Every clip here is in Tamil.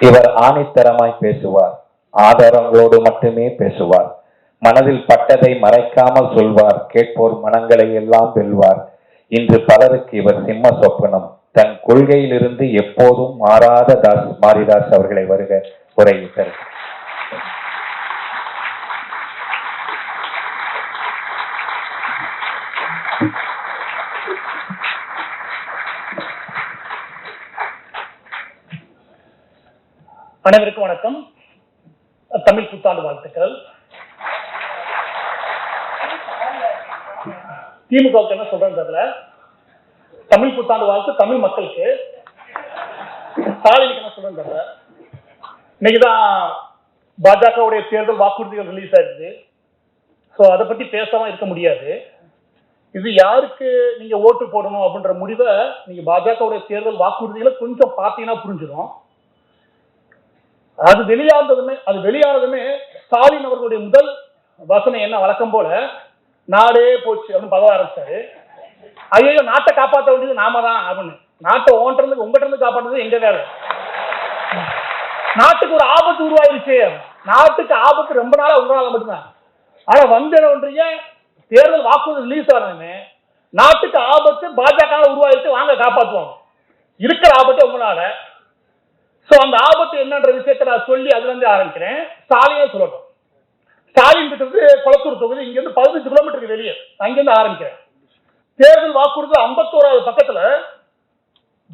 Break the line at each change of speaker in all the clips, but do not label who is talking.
இவர் ஆணித்தரமாய் பேசுவார். ஆதாரங்களோடு மட்டுமே பேசுவார். மனதில் பட்டதை மறைக்காமல் சொல்வார். கேட்போர் மனங்களை எல்லாம் வெல்வார். இன்று பலருக்கு இவர் சிம்ம சொப்பனம். தன் கொள்கையிலிருந்து எப்போதும் மாறாத தாஸ் மாரிதாஸ் அவர்களை வருக. உரையிட்டார்
அனைவருக்கும் வணக்கம். தமிழ் புத்தாண்டு வாழ்த்துக்கள். திமுகவுக்கு என்ன சொல்றேன் தெரியல. தமிழ் புத்தாண்டு வாழ்த்து தமிழ் மக்களுக்கு. ஸ்டாலினுக்கு என்ன சொல்றேன் தெரியல. இன்னைக்குதான் பாஜகவுடைய தேர்தல் வாக்குறுதிகள் ரிலீஸ் ஆயிடுது ஸோ அதை பத்தி பேசாம இருக்க முடியாது. இது யாருக்கு நீங்க ஓட்டு போடணும் அப்படின்ற முடிவை நீங்க பாஜகவுடைய தேர்தல் வாக்குறுதிகளை கொஞ்சம் பார்த்தீங்கன்னா புரிஞ்சிடும். அது வெளியானதுமே அது வெளியானதுமே ஸ்டாலின் அவர்களுடைய முதல் வசனம் என்ன? வழக்கம் போல நாடே போச்சு அப்படின்னு பதவ ஆரம்பிச்சாரு. ஐயோ நாட்டை காப்பாற்ற வேண்டியது நாம தான் அப்படின்னு. நாட்டை ஓன்றதுக்கு உங்ககிட்ட இருந்து காப்பாற்றுறது எங்க வேலை? நாட்டுக்கு ஒரு ஆபத்து உருவாயிருச்சு. நாட்டுக்கு ஆபத்து ரொம்ப நாளா உங்களால மட்டும்தான் ஆனா வந்து ஒன்றிய தேர்தல் வாக்குறுதி ரிலீஸ் ஆனதுமே நாட்டுக்கு ஆபத்து பாஜக உருவாயிருச்சு வாங்க காப்பாற்றுவாங்க இருக்கிற ஆபத்தை உங்களால சோ அந்த ஆபத்து என்னன்ற விஷயத்தை நான் சொல்லி அதுல இருந்து ஆரம்பிக்கிறேன். ஸ்டாலினே சொல்லட்டும். ஸ்டாலின் இருக்கிறது குளத்தூர் தொகுதி இங்க இருந்து பதினஞ்சு கிலோமீட்டருக்கு வெளியே. அங்கிருந்து ஆரம்பிக்கிறேன். தேர்தல் வாக்குறுதி ஐம்பத்தோராவது பக்கத்துல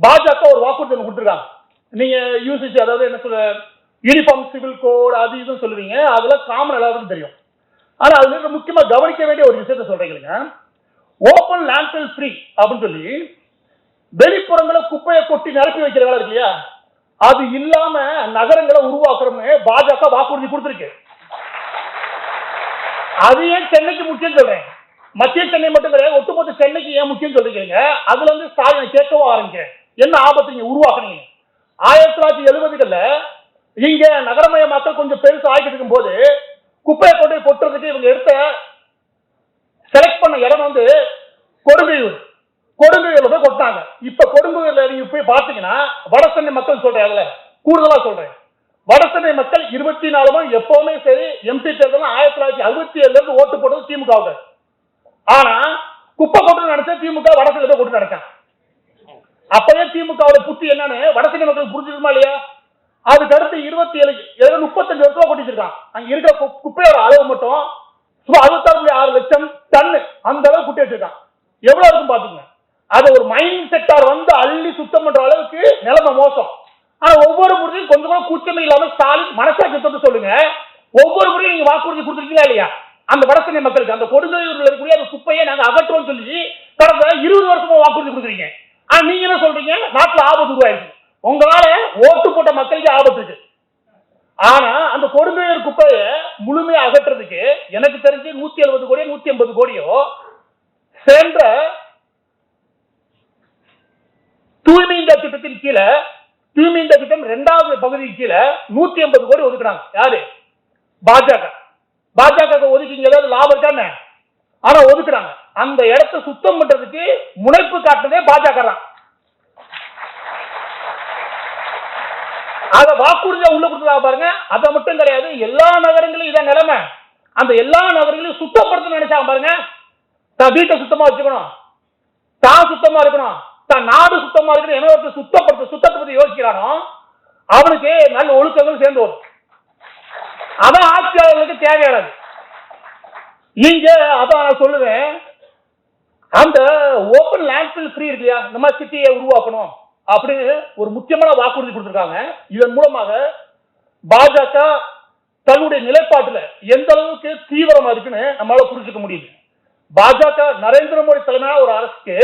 பாஜக ஒரு வாக்குறுதி கொடுத்துருக்காங்க. நீங்க யூசிசி அதாவது என்ன சொல்ல யூனிஃபார்ம் சிவில் கோட் அது இதுன்னு சொல்லுவீங்க. அதெல்லாம் காமன் எல்லாருக்கும் தெரியும். ஆனா அதுல இருக்க முக்கியமா கவனிக்க வேண்டிய ஒரு விஷயத்த சொல்றீங்க ஓப்பன் லேண்ட்ஃபில் ஃப்ரீ அப்படின்னு சொல்லி வெளிப்புறங்களை குப்பையை கொட்டி நிரப்பி வைக்கிற வேலை இருக்கு இல்லையா? அது இல்லாம நகரங்களை உருவாக்குறோம்னு பாஜக வாக்குறுதி கொடுத்திருக்கு. அது ஏன் சென்னைக்கு முக்கியம் சொல்றேன். மத்திய சென்னை மட்டும் கிடையாது ஒட்டுமொத்த சென்னைக்கு ஏன் முக்கியம் சொல்றீங்க அதுல இருந்து ஸ்டாலின் கேட்கவும் ஆரம்பிக்கிறேன். என்ன ஆபத்து நீங்க உருவாக்குனீங்க? ஆயிரத்தி தொள்ளாயிரத்தி எழுபதுகள்ல இங்க நகரமய மக்கள் கொஞ்சம் பெருசு ஆகிட்டு இருக்கும் போது குப்பையை கொண்டு போய் கொட்டுறதுக்கு இவங்க எடுத்த செலக்ட் பண்ண இடம் வந்து கொடுங்கையூர் கொடுங்கையூர்ல தான் கொட்டாங்க இப்ப கொடுங்கையூர்ல நீங்க போய் பாத்தீங்கன்னா வடசென்னை மக்கள் சொல்றேன் கூடுதலா சொல்றேன். வடசென்னை மக்கள் இருபத்தி நாலு மணி எப்பவுமே சரி எம்பி தேர்தல் ஆயிரத்தி தொள்ளாயிரத்தி அறுபத்தி ஏழுல இருந்து ஓட்டு போட்டது திமுக ஆனா குப்பை கொட்டு நினைச்சா திமுக வடசென்னை போய் கொட்டு நினைச்சான் அப்பவே திமுகவோட புத்தி என்னன்னு வடசென்னை மக்கள் புரிஞ்சிருக்குமா இல்லையா? அதுக்கு அடுத்து இருபத்தி ஏழு ஏழு முப்பத்தஞ்சு வருஷமா கொட்டி வச்சிருக்கான் அங்க இருக்க குப்பையோட அளவு மட்டும் சுமார் அறுபத்தாறு புள்ளி ஆறு லட்சம் டன்னு அந்த அளவு குட்டி வச்சிருக்கான். எவ்வளவு இருக்கும் பாத்துக்கோங்க அது ஒரு மைண்ட் செட்டார் வந்து அள்ளி சுத்தம் பண்ற அளவுக்கு நிலைமை மோசம். ஆனா ஒவ்வொரு முறையும் கொஞ்சம் கூட கூச்சமே இல்லாம ஸ்டாலின் மனசாட்சி தொட்டு சொல்லுங்க. ஒவ்வொரு முறையும் நீங்க வாக்குறுதி கொடுத்துருக்கீங்களா இல்லையா? அந்த வடசென்னை மக்களுக்கு அந்த கொடுங்கையூர்ல இருக்கக்கூடிய அந்த குப்பையை நாங்க அகற்றுவோம் சொல்லி கடந்த இருபது வருஷமா வாக்குறுதி கொடுக்குறீங்க ஆனா நீங்க என்ன சொல்றீங்க? நாட்டுல ஆபத்து உருவாயிருக்கு. உங்களால ஓட்டு போட்ட மக்களுக்கு ஆபத்து இருக்கு. ஆனா அந்த கொடுங்கையூர் குப்பையை முழுமையா அகற்றுறதுக்கு எனக்கு தெரிஞ்சு நூத்தி எழுபது கோடியோ நூத்தி எண்பது கோடியோ சென்ற தூய்மை இந்த திட்டத்தின் கீழே தூய்மை இந்த திட்டம் இரண்டாவது பகுதிக்கு கீழே நூத்தி எண்பது கோடி ஒதுக்குறாங்க. யாரு? பாஜக. பாஜக ஒதுக்கிங்க ஏதாவது லாபம் தானே ஆனா ஒதுக்குறாங்க. அந்த இடத்தை சுத்தம் பண்றதுக்கு முனைப்பு காட்டுனதே பாஜக தான். அத வாக்குறுதியா உள்ள கொடுத்ததா பாருங்க. அதை மட்டும் கிடையாது எல்லா நகரங்களும் இதான் நிலைமை. அந்த எல்லா நகரங்களையும் சுத்தப்படுத்தணும்னு நினைச்சாங்க பாருங்க. தான் வீட்டை சுத்தமா வச்சுக்கணும். தான் சுத்தமா இருக்கணும். தான் நாடு சுத்தமா இருக்கிற என்ன சுத்தப்படுத்த சுத்தத்தை பத்தி யோசிக்கிறானோ அவனுக்கு நல்ல ஒழுக்கங்கள் சேர்ந்து வரும். அதான் ஆட்சியாளர்களுக்கு தேவையானது. நீங்க அதான் நான் சொல்லுவேன். அந்த ஓப்பன் லேண்ட்ஃபில் ஃப்ரீ இருக்கு இல்லையா சிட்டியை உருவாக்கணும் அப்படின்னு ஒரு முக்கியமான வாக்குறுதி கொடுத்துருக்காங்க. இதன் மூலமாக பாஜக தன்னுடைய நிலைப்பாட்டுல எந்த அளவுக்கு தீவிரமா இருக்குன்னு நம்மளால புரிஞ்சுக்க முடியுது. பாஜக நரேந்திர மோடி தலைமையான ஒரு அரசுக்கு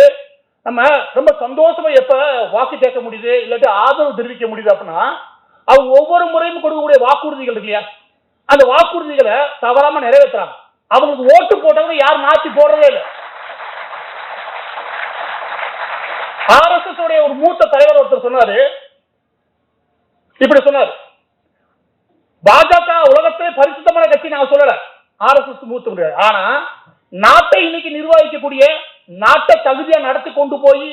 நம்ம ரொம்ப சந்தோஷமா எப்ப வாக்கு கேட்க முடியுது இல்லாட்டி ஆதரவு தெரிவிக்க முடியுது அப்படின்னா அவங்க ஒவ்வொரு முறையும் கொடுக்கக்கூடிய வாக்குறுதிகள் இருக்கு இல்லையா? அந்த வாக்குறுதிகளை தவறாம நிறைவேற்றுறாங்க. அவங்களுக்கு ஓட்டு போட்டவங்க யாரும் நாத்தி போடுறதே இல்லை. ஆர்எஸ்எஸ் உடைய ஒரு மூத்த தலைவர் ஒருத்தர் சொன்னாரு. இப்படி சொன்னார். பாஜக உலகத்திலே பரிசுத்தமான கட்சி நான் சொல்லல. ஆர்எஸ்எஸ் மூத்த முடியாது ஆனா நாட்டை இன்னைக்கு நிர்வகிக்கக்கூடிய நாட்டை தகுதியா நடத்தி கொண்டு போய்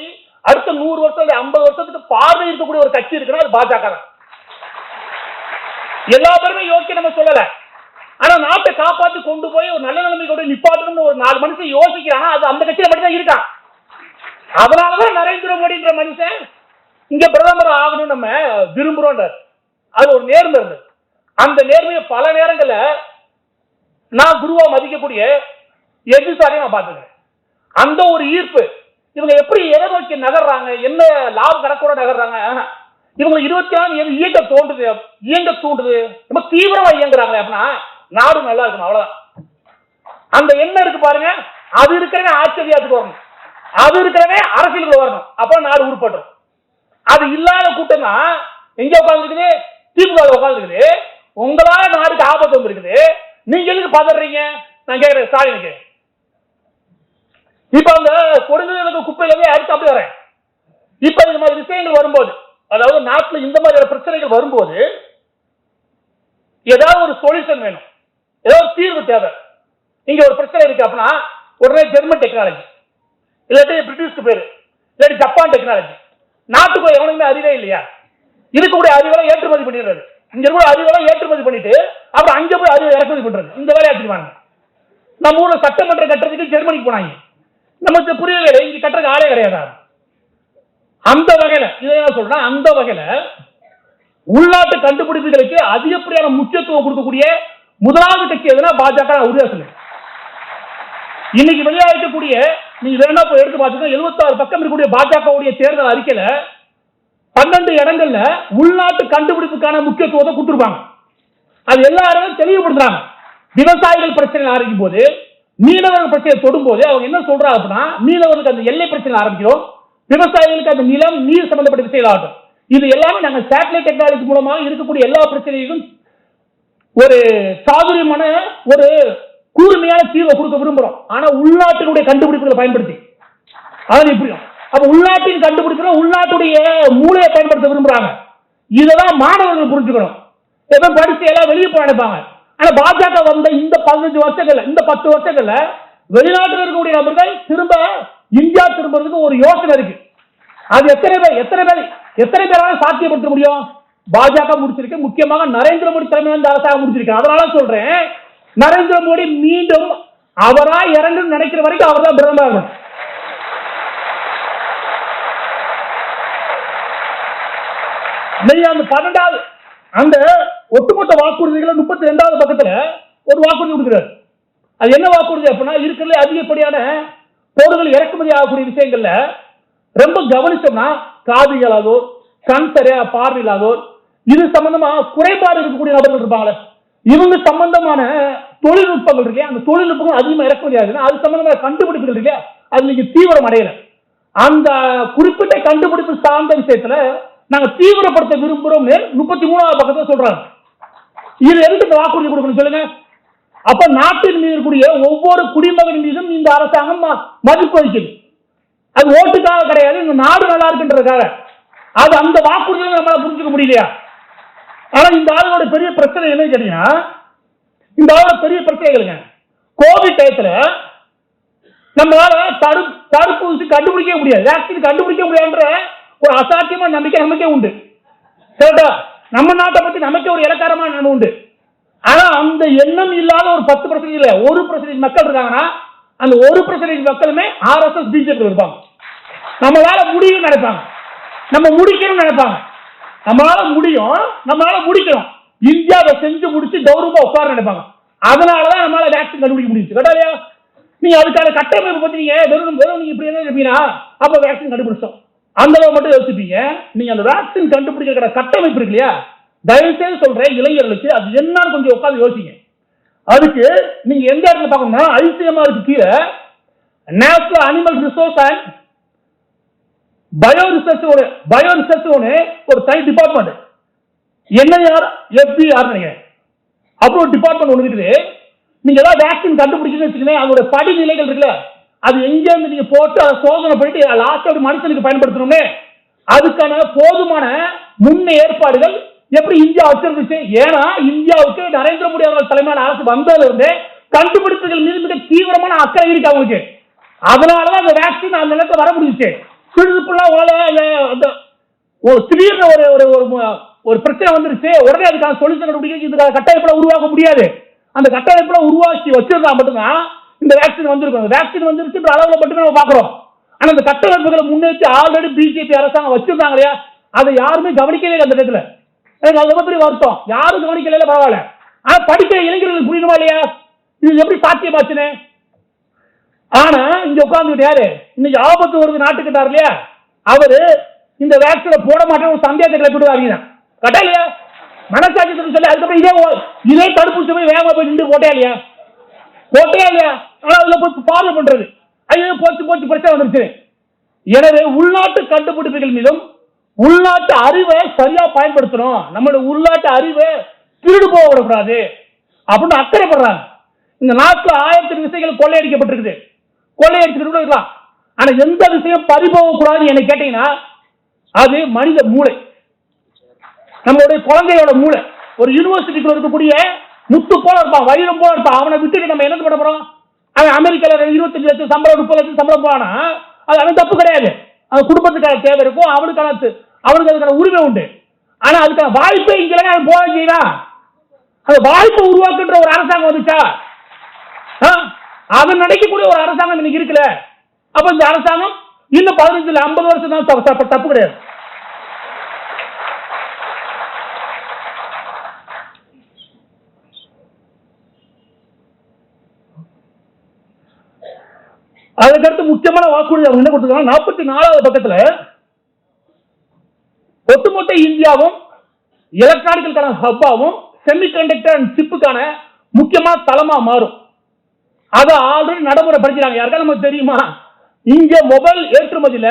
அடுத்த நூறு வருஷம் ஐம்பது வருஷத்துக்கு பார்வை இருக்கக்கூடிய ஒரு கட்சி இருக்குன்னா அது பாஜக தான். எல்லா பேருமே யோசிக்க நம்ம சொல்லல. ஆனா நாட்டை காப்பாத்தி கொண்டு போய் ஒரு நல்ல நிலைமை கூட நிப்பாட்டணும்னு ஒரு நாலு மனுஷன் யோசிக்கிறான் அது அந்த கட்சியில மட்டும் தான் இருக்கான். அதனாலதான் நரேந்திர மோடின்ற மனுஷன் இங்க பிரதமர் ஆகணும் நம்ம விரும்புறோம்ன்றார். அது ஒரு நேர்மை இருந்தது அந்த நேர்மையை பல நேரங்கள்ல நான் குருவா மதிக்கக்கூடிய எதிர்சாரியை நான் பார்த்துக்கிறேன். அந்த ஒரு ஈர்ப்பு. இவங்க எப்படி எதை நோக்கி நகர்றாங்க? என்ன லாப கணக்கோட நகர்றாங்க? இவங்க இருபத்தி நாலு எது இயங்க தோன்றுது. இயங்க தூண்டுது ரொம்ப தீவிரமா இயங்குறாங்க அப்படின்னா நாடு நல்லா இருக்கணும். அவ்வளவுதான். அந்த எண்ணம் இருக்கு பாருங்க. அது இருக்கிறவே ஆச்சரியத்துக்கு வரணும். அது இருக்கிறவே அரசியலுக்கு வரணும். அப்ப நாடு உருப்பட்டுரும் அது இல்லாத கூட்டம் தான் எங்க உட்காந்துருக்குது திமுக உட்காந்துருக்குது உங்களால நாடுக்கு ஆபத்து வந்திருக்குது. நீங்க எதுக்கு பதறீங்க? நான் கேக்குறேன் ஸ்டாலினுக்கு. இப்ப அந்த கொடுங்கலுக்கு குப்பையில இருந்து அடுத்து அப்படி வரேன். இப்ப இந்த மாதிரி விஷயங்கள் வரும்போது அதாவது நாட்டுல இந்த மாதிரியான பிரச்சனைகள் வரும்போது ஏதாவது ஒரு சொல்யூஷன் வேணும். ஏதாவது தீர்வு தேவை. இங்க ஒரு பிரச்சனை இருக்கு அப்படின்னா உடனே ஜெர்மன் டெக்னாலஜி இல்லாட்டி பிரிட்டிஷ்க்கு பேரு. இல்லாட்டி ஜப்பான் டெக்னாலஜி நாட்டுக்கு எவனுக்குமே அறிவே இல்லையா? இருக்கக்கூடிய அறிவெல்லாம் ஏற்றுமதி பண்ணிடுறது. இங்க கூட அறிவெல்லாம் ஏற்றுமதி பண்ணிட்டு அப்புறம் அங்க போய் அறிவை இறக்குமதி பண்றது. இந்த வேலையை வச்சிருவாங்க நம்ம ஊர்ல சட்டமன்ற கட்டுறதுக்கு ஜெர்மனிக்கு போனாங்க. நமக்கு புரியவே இல்லை. இங்க கட்டுறதுக்கு ஆளே கிடையாது? அந்த வகையில இதான் என்ன சொல்றேன் அந்த வகையில உள்நாட்டு கண்டுபிடிப்புகளுக்கு அதிகப்படியான முக்கியத்துவம் கொடுக்கக்கூடிய முதலாவது கட்சி எதுனா பாஜக உறுதியா சொல்லு இன்னைக்கு வெளியாகக்கூடிய நீங்க வேணா போய் எடுத்து பார்த்தீங்கன்னா எழுபத்தாறு பக்கம் இருக்கக்கூடிய பாஜகவுடைய தேர்தல் அறிக்கையில பன்னெண்டு இடங்கள்ல உள்நாட்டு கண்டுபிடிப்புக்கான முக்கியத்துவத்தை கொடுத்துருப்பாங்க. அது எல்லாரும் தெளிவுபடுத்துறாங்க. விவசாயிகள் பிரச்சனை ஆரம்பிக்கும் போது மீனவர்கள் பிரச்சனை தொடும்போது அவங்க என்ன சொல்றாங்க அப்படின்னா மீனவர்களுக்கு அந்த எல்லை பிரச்சனை ஆரம்பிக்கிறோம் விவசாயிகளுக்கு அந்த நிலம் நீர் சம்பந்தப்பட்ட விஷயங்கள் ஆகட்டும். இது எல்லாமே நாங்க சேட்டலைட் டெக்னாலஜி மூலமாக இருக்கக்கூடிய எல்லா பிரச்சனைகளும் ஒரு சாதுரியமான ஒரு கூர்மையான தீர்வை கொடுக்க விரும்புகிறோம் ஆனா உள்நாட்டினுடைய கண்டுபிடிப்புகளை பயன்படுத்தி. அதான் இப்படியும் அப்ப உள்நாட்டின் கண்டுபிடிப்புல உள்நாட்டுடைய மூளையை பயன்படுத்த விரும்புறாங்க. இதெல்லாம் மாணவர்கள் புரிஞ்சுக்கணும். ஏதோ படிச்சு எல்லாம் வெளியே போய் நினைப்பாங்க ஆனா பாஜக வந்த இந்த பதினஞ்சு வருஷங்கள்ல இந்த பத்து வருஷங்கள்ல வெளிநாட்டில் இருக்கக்கூடிய நபர்கள் திரும்ப இந்தியா திரும்புறதுக்கு ஒரு யோசனை இருக்கு. அது எத்தனை பேர் எத்தனை பேர் எத்தனை பேரால சாத்தியப்படுத்த முடியும்? பாஜக முடிச்சிருக்கு. முக்கியமாக நரேந்திர மோடி தலைமையில் இந்த அரசாங்கம் முடிச்சிருக்கு. அதனால சொல்றேன் நரேந்திர மோடி மீண்டும் அவரா இறங்கு நினைக்கிற வரைக்கும் அவர் தான் பிரதமர் நீங்க அந்த பன்னெண்டாவது அந்த ஒட்டுமொத்த வாக்குறுதிகளை முப்பத்தி ரெண்டாவது பக்கத்துல ஒரு வாக்குறுதி கொடுக்குறாரு. அது என்ன வாக்குறுதி அப்படின்னா இருக்கிறதுல அதிகப்படியான பொருட்கள் இறக்குமதி ஆகக்கூடிய விஷயங்கள்ல ரொம்ப கவனிச்சோம்னா காது கண் சரியா பார்வை இது சம்பந்தமா குறைபாடு இருக்கக்கூடிய நபர்கள் இருப்பாங்களே இவங்க சம்பந்தமான தொழில்நுட்பங்கள் இருக்கு இல்லையா அந்த தொழில்நுட்பங்கள் அதிகமா இறக்குமதி ஆகுதுன்னா அது சம்பந்தமான கண்டுபிடிப்புகள் இல்லையா அது நீங்க தீவிரம் அடையல. அந்த குறிப்பிட்ட கண்டுபிடிப்பு சார்ந்த விஷயத்துல நாங்க தீவிரப்படுத்த விரும்புறோம்னு முப்பத்தி மூணாவது பக்கத்துல சொல்றாங்க. இது எதுக்கு வாக்குறுதி கொடுக்கணும் சொல்லுங்க. அப்ப நாட்டின் மீது இருக்கக்கூடிய ஒவ்வொரு குடிமகன் மீதும் இந்த அரசாங்கம் ம- மதிப்பு வைக்குது அது ஓட்டுக்காக கிடையாது இந்த நாடு நல்லா இருக்குன்றதுக்காக. அது அந்த வாக்குறுதியை நம்மளால புரிஞ்சுக்க முடியலையா? ஆனா இந்த ஆளோட பெரிய பிரச்சனை என்னன்னு கேட்டீங்கன்னா இந்த ஆளோட பெரிய பிரச்சனைகளுங்க கோவிட் டயத்துல நம்மளால தடு தடுப்பூசி கண்டுபிடிக்க முடியாது. வேக்சின் கண்டுபிடிக்க முடியாதுன்ற ஒரு அசாத்தியமான நம்பிக்கை நமக்கே உண்டு. சரிடா நம்ம நாட்டை பத்தி நமக்கே ஒரு இலக்காரமான எண்ணம் உண்டு. ஆனா அந்த எண்ணம் இல்லாத ஒரு பத்து பர்சன்டேஜ் இல்ல ஒரு பர்சன்டேஜ் மக்கள் இருக்காங்கன்னா அந்த ஒரு பர்சன்டேஜ் மக்களுமே ஆர்எஸ்எஸ் பிஜேபி இருப்பாங்க. நம்மளால முடியும்னு நினைப்பாங்க. நம்ம முடிக்கணும்னு நினைப்பாங்க. நம்மளால முடியும் நம்மளால முடிக்கணும். இந்தியாவை செஞ்சு முடிச்சு கௌரவமா உட்கார நினைப்பாங்க. அதனாலதான் நம்மளால வேக்சின் கண்டுபிடிக்க முடியுது. கேட்டா இல்லையா? நீங்க அதுக்கான கட்டமைப்பு பத்தி நீங்க வெறும் வெறும் நீங்க இப்படி என்ன இருப்பீங்கன்னா அப்ப வேக்சின் கண்டுபிடிச்சோம். அந்த அளவு மட்டும் யோசிப்பீங்க. நீங்க அந்த வேக்சின் கண்டுபிடிக்கிற கட்டமைப்பு இருக்கு இல்லையா? தயவுசெய்து சொல்றேன் இளைஞர்களுக்கு அது என்னன்னு கொஞ்சம் உட்காந்து யோசிங்க. அதுக்கு நீங்க எந்த இடத்துல பார்க்கணும்னா ஐசிஎம்ஆருக்கு கீழே national animal resource and bio research ஒன்று பயோ ரிசர்ச் ஒன்று ஒரு தனி டிபார்ட்மெண்ட் என்ஐஆர் எஃபிஆர் நினைக்கிறேன். அப்புறம் ஒரு டிபார்ட்மெண்ட் ஒன்று இருக்குது. நீங்க ஏதாவது வேக்சின் கண்டுபிடிச்சுன்னு வச்சுக்கோங்க அதோட படிநிலைகள் இருக்குல்ல. அது எங்கேருந்து நீங்க போட்டு அதை சோதனை பண்ணிட்டு லாஸ்ட் ஒரு மனுஷனுக்கு பயன்படுத்தணும்னு. அதுக்கான போதுமான முன் ஏற்பாடுகள் எப்படி இந்தியா வச்சிருந்துச்சு? ஏன்னா இந்தியாவுக்கு நரேந்திர மோடி அவர்கள் தலைமையான அரசு வந்ததுல இருந்தே கண்டுபிடிப்புகள் மீது மிக தீவிரமான அக்கறை இருக்கு அவங்களுக்கு. அதனாலதான் அந்த வேக்சின் அந்த நேரத்தில் வர முடிஞ்சுச்சு. சிறிதுக்குள்ள உங்களால அந்த- அந்த ஒரு திடீர்னு ஒரு ஒரு ஒரு ஒரு பிரச்சனை வந்துருச்சு. உடனே அதுக்கான சொல்யூஷன் கண்டுபிடிக்க இதுக்கான கட்டமைப்புல உருவாக்க முடியாது. அந்த கட்டமைப்புல உருவாக்கி வச்சிருந்தா மட்டும்தான் இந்த வேக்சின் வந்திருக்கும் வேக்சின் வந்துருச்சுன்ற அளவில் மட்டுமே நம்ம பார்க்குறோம். ஆனால் இந்த கட்டமைப்புகளை முன்னேற்றி ஆல்ரெடி பிஜேபி அரசாங்கம் வச்சிருந்தாங்க இல்லையா? அதை யாருமே கவனிக்கவே அந்த இடத்துல. எனக்கு அது ரொம்ப பெரிய வருத்தம். யாரும் கவனிக்கல பரவாயில்ல. ஆனால் படிக்கிற இளைஞர்களுக்கு புரியணுமா இல்லையா? இது எப்படி சாத்தியமாச்சுன்னு? ஆனா இங்க உட்கார்ந்துட்டு யாரு? இன்னைக்கு ஆபத்து வருது நாட்டுக்கிட்டார் இல்லையா? அவரு இந்த வேக்சினை போட மாட்டேன் ஒரு சந்தேகத்தை கிளப்பிட்டு வரீங்க கட்டா இல்லையா? மனசாட்சி சொல்லி அதுக்கப்புறம் இதே இதே தடுப்பூசி போய் வேகமா போய் நின்று போட்டே இல்லையா? போட்டே இல்லையா ஆனா அதுல போய் பார்வை பண்றது. ஐயோ போச்சு போச்சு பிரச்சனை வந்துருச்சு. எனவே உள்நாட்டு கண்டுபிடிப்புகள் மீதும் உள்நாட்டு அறிவை சரியா பயன்படுத்தணும். நம்மளோட உள்நாட்டு அறிவை திருடு போக விடக்கூடாது அப்படின்னு அக்கறைப்படுறாங்க. இந்த நாட்டில் ஆயிரத்தி விஷயங்கள் கொள்ளையடிக்கப்பட்டிருக்குது. கொள்ளையடிச்சுட்டு கூட இருக்கலாம். ஆனா எந்த விஷயம் பறிபோக கூடாதுன்னு என்ன கேட்டீங்கன்னா அது மனித மூளை. நம்மளுடைய குழந்தையோட மூளை. ஒரு யூனிவர்சிட்டிக்குள்ள இருக்கக்கூடிய முத்து போல இருப்பான் வைரம் போல இருப்பான். அவனை விட்டுட்டு நம்ம என்ன பண்ண போறோம்? அவன் அமெரிக்கால இருபத்தஞ்சு லட்சம் சம்பளம் முப்பது லட்சம் சம்பளம் போனா அது அவன் தப்பு கிடையாது. அவன் குடும்பத்துக்கான தேவை இருக்கும் அவனுக்கான அவனுக்கு அதுக்கான உரிமை உண்டு. ஆனா அதுக்கான வாய்ப்பே இங்க அவன் போக செய்யலாம் அந்த வாய்ப்பை உருவாக்குன்ற ஒரு அரசாங்கம் வந்துச்சா? ஆ? நினைக்கக்கூடிய ஒரு அரசாங்கம் இன்னைக்கு இருக்குல்ல? அப்ப இந்த அரசாங்கம் இன்னும் பதினஞ்சுல ஐம்பது வருஷம் தான் தப்பு கிடையாது. அதுக்கடுத்து முக்கியமான வாக்குறுதி அவங்க என்ன கொடுத்துருக்காங்க நாற்பத்தி நாலாவது பக்கத்துல ஒட்டுமொத்த இந்தியாவும் எலக்ட்ரானிக்கலுக்கான ஹப்பாவும் செமிகண்டக்டர் அண்ட் சிப்புக்கான முக்கியமான தளமா மாறும். அதை ஆல்ரெடி நடைமுறைப்படுத்தினாங்க யாருக்கா நமக்கு தெரியுமா? இங்க மொபைல் ஏற்றுமதியில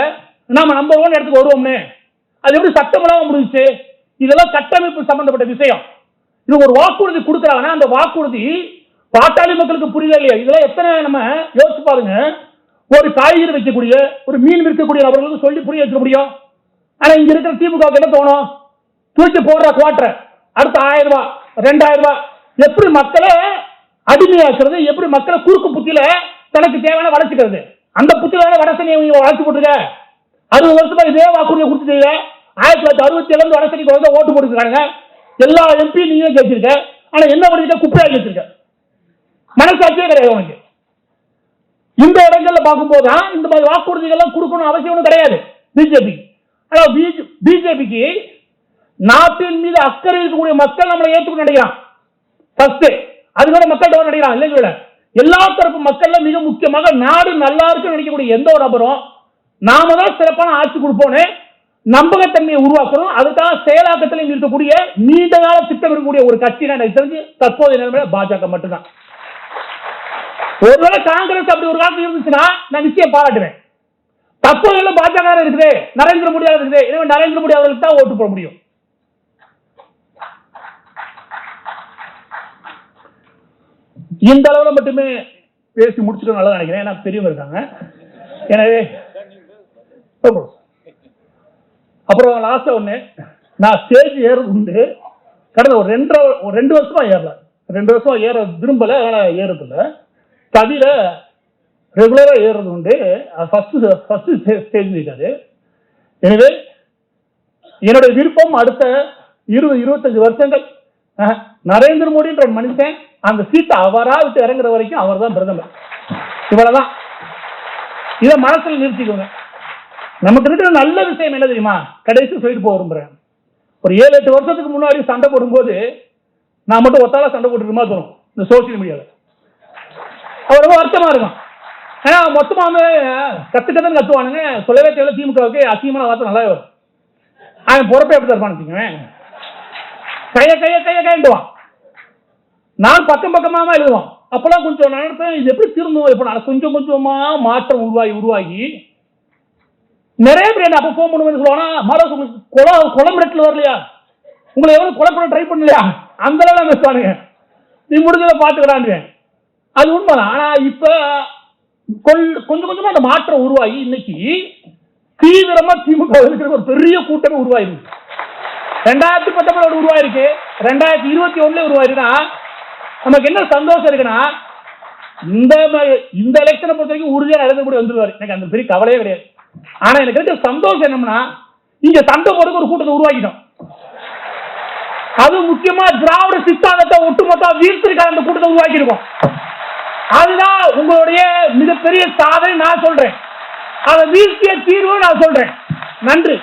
நாம நம்பர் ஒன் இடத்துக்கு வருவோம்னு. அது எப்படி சட்டமெல்லாம் முடிஞ்சுச்சு? இதெல்லாம் கட்டமைப்பு சம்பந்தப்பட்ட விஷயம். இது ஒரு வாக்குறுதி கொடுக்குறாங்கன்னா அந்த வாக்குறுதி பாட்டாளி மக்களுக்கு புரியல இல்லையா. இதெல்லாம் எத்தனை நம்ம யோசிச்சு பாருங்க. ஒரு காய்கறி வைக்கக்கூடிய ஒரு மீன் விற்கக்கூடிய நபர்களுக்கு சொல்லி புரிய வைக்க முடியும் ஆனா இங்க இருக்கிற திமுக என்ன தோணும்? தூக்கி போடுற குவாட்டர். அடுத்த ஆயிரம் ரூபாய் ரெண்டாயிரம் ரூபாய். எப்படி மக்களை அடிமையாக்குறது எப்படி மக்களை குறுக்கு புத்தியில தனக்கு தேவையான வளர்ச்சிக்கிறது அந்த புத்தியில வடசனியை இவங்க வளர்ச்சி போட்டுருக்க. அறுபது வருஷமா இதே வாக்குறுதியை கொடுத்துட்டீங்க ஆயிரத்தி தொள்ளாயிரத்தி அறுபத்தி ஏழு வடசனிக்கு வந்து ஓட்டு போட்டுருக்காங்க எல்லா எம்பி நீங்களும் ஜெயிச்சிருக்க. ஆனா என்ன பண்ணிருக்க? குப்பையாக்கி வச்சிருக்க. மனசாட்சியே கிடையாது உனக்கு. இந்த இடங்கள்ல பார்க்கும்போது தான் இந்த மாதிரி வாக்குறுதிகள் எல்லாம் கொடுக்கணும் அவசியம் ஒன்றும் கிடையாது. பிஜேபி. ஆனா பிஜேபிக்கு நாட்டின் மீது அக்கறை இருக்கக்கூடிய மக்கள் நம்மளை ஏற்றுக்கணும் நினைக்கிறான். ஃபர்ஸ்ட் அதுக்கான மக்கள் நினைக்கிறான். இல்லை சொல்ல எல்லா தரப்பு மக்கள்ல மிக முக்கியமாக நாடு நல்லா இருக்குன்னு நினைக்கக்கூடிய எந்த ஒரு நபரும் நாம தான் சிறப்பான ஆட்சி கொடுப்போன்னு நம்பகத்தன்மையை உருவாக்கணும். அதுக்காக செயலாக்கத்திலையும் இருக்கக்கூடிய நீண்ட கால திட்டம் இருக்கக்கூடிய ஒரு கட்சி எனக்கு தெரிஞ்சு தற்போதைய நிலைமையில பாஜக மட்டும்தான். ஒருவேளை காங்கிரஸ் அப்படி ஒரு காலத்தில் இருந்துச்சுன்னா நான் நிச்சயம் பாராட்டுவேன். தற்போது பாஜக இருக்குது நரேந்திர மோடி இருக்குது. எனவே நரேந்திர மோடி அவர்களுக்கு தான் ஓட்டு போட முடியும். இந்த அளவுல மட்டுமே பேசி முடிச்சுட்டு நல்லா நினைக்கிறேன். ஏன்னா பெரியவங்க இருக்காங்க. எனவே அப்புறம் லாஸ்டா ஒண்ணு. நான் ஸ்டேஜ் ஏறது உண்டு. கடந்த ஒரு ரெண்டரை ஒரு ரெண்டு வருஷமா ஏறல. ரெண்டு வருஷமா ஏற விரும்பல ஆனா ஏறது தவிர ரெகுலராக ஏறது உண்டு. ஃபஸ்ட்டு ஃபர்ஸ்ட் ஸ்டேஜ் இருக்காது. எனவே என்னுடைய விருப்பம் அடுத்த இருபது இருபத்தஞ்சு வருஷங்கள் நரேந்திர மோடின்ற மனுஷன் அந்த சீட்டை அவரா விட்டு இறங்குற வரைக்கும் அவர் தான் பிரதமர். இவ்வளவுதான். இதை மனசில் நிறுத்திக்கோங்க. நமக்கு இருக்கிற நல்ல விஷயம் என்ன தெரியுமா? கடைசி சொல்லிட்டு போக விரும்புறேன். ஒரு ஏழு எட்டு வருஷத்துக்கு முன்னாடி சண்டை போடும்போது நான் மட்டும் ஒத்தால சண்டை போட்டுருமா தோணும். இந்த சோசியல் மீடியாவில் ரொம்ப வருத்தமா இருக்கும். ஏன்னா மொத்தமாக வந்து கத்துக்கதான் கத்துவானுங்க. சொல்லவே தேவையில்ல திமுகவுக்கு அசிங்கமான வார்த்தை நல்லா வரும். அவன் பொறுப்பை எப்படி இருப்பான்னு வச்சுக்கோங்களேன் கைய கைய கைய கைண்டுவான் நான் பக்கம் பக்கமாக எழுதுவான். அப்பெல்லாம் கொஞ்சம் நான் நினைப்பேன் இது எப்படி திருந்தோம்? இப்போ நான் கொஞ்சம் கொஞ்சமாக மாற்றம் உருவாகி உருவாகி நிறைய பேர் என்ன அப்போ ஃபோன் பண்ணுவேன்னு சொல்லுவானா மாதம் உங்களுக்கு குளம் குளம் ரெட்டில் வரலையா? உங்களை எவ்வளோ கொலை பண்ண ட்ரை பண்ணலையா? அந்த அளவில் பேசுவானுங்க. நீ முடிஞ்சதை பார்த்துக்கலான்னுவேன் அது உண்மைதான். ஆனா இப்ப கொஞ்சம் கொஞ்சமா அந்த மாற்றம் உருவாகி இன்னைக்கு தீவிரமா திமுக இருக்கிற ஒரு பெரிய கூட்டமே உருவாயிருக்கு. ரெண்டாயிரத்தி பத்தொன்பது உருவாயிருக்கு. ரெண்டாயிரத்தி இருபத்தி ஒண்ணுல உருவாயிருக்குன்னா நமக்கு என்ன சந்தோஷம் இருக்குன்னா இந்த இந்த எலெக்ஷனை பொறுத்த வரைக்கும் உறுதியாக நடந்து கூட வந்துருவாரு. எனக்கு அந்த பெரிய கவலையே கிடையாது. ஆனா எனக்கு இருக்க சந்தோஷம் என்னம்னா இங்க சண்டை போடுறதுக்கு ஒரு கூட்டத்தை உருவாக்கிட்டோம். அது முக்கியமா திராவிட சித்தாந்தத்தை ஒட்டுமொத்த வீழ்த்திருக்காங்க அந்த கூட்டத்தை உருவாக்கியிருக்கோம். அதுதான் உங்களுடைய மிகப்பெரிய சாதனை நான் சொல்றேன். அதை வீழ்த்திய தீர்வு நான் சொல்றேன். நன்றி.